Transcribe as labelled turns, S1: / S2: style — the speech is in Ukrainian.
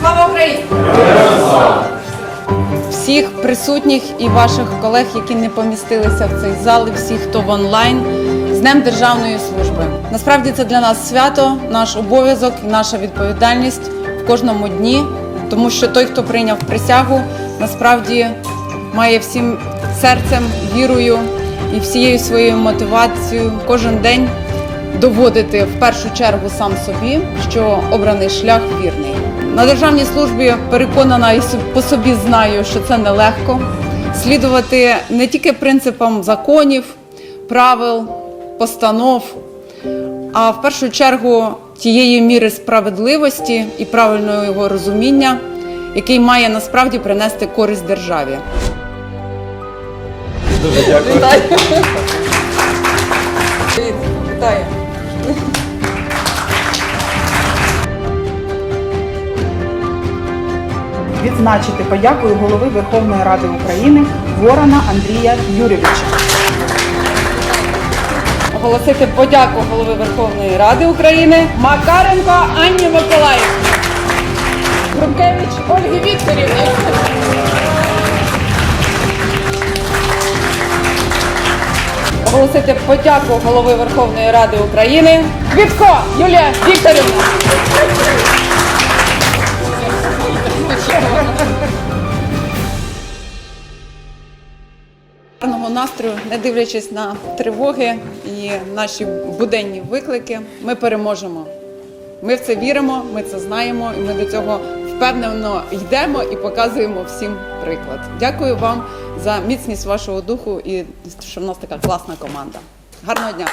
S1: Слава Україні! Всіх присутніх і ваших колег, які не помістилися в цей зал, і всіх, хто в онлайн, з Днем Державної служби. Насправді це для нас свято, наш обов'язок і наша відповідальність в кожному дні, тому що той, хто прийняв присягу, насправді має всім серцем, вірою і всією своєю мотивацією кожен день доводити в першу чергу сам собі, що обраний шлях вірний. На державній службі переконана і по собі знаю, що це нелегко. Слідувати не тільки принципам законів, правил, постанов, а в першу чергу тієї міри справедливості і правильного його розуміння, який має насправді принести користь державі.
S2: Дуже дякую.
S1: Вітаю! Привіт, Вітаю!
S3: відзначити подякою голови Верховної Ради України Ворона Андрія Юрійовича.
S1: оголосити подяку голови Верховної Ради України Макаренко Анні Миколаївні. Грумкевич Ольги Вікторівні. Оголосити подяку голови Верховної Ради України Квітко Юлія Вікторівна. Гарного настрою, не дивлячись на тривоги і наші буденні виклики, ми переможемо. Ми в це віримо, ми це знаємо, і ми до цього впевнено йдемо і показуємо всім приклад. Дякую вам за міцність вашого духу і що в нас така класна команда. Гарного дня!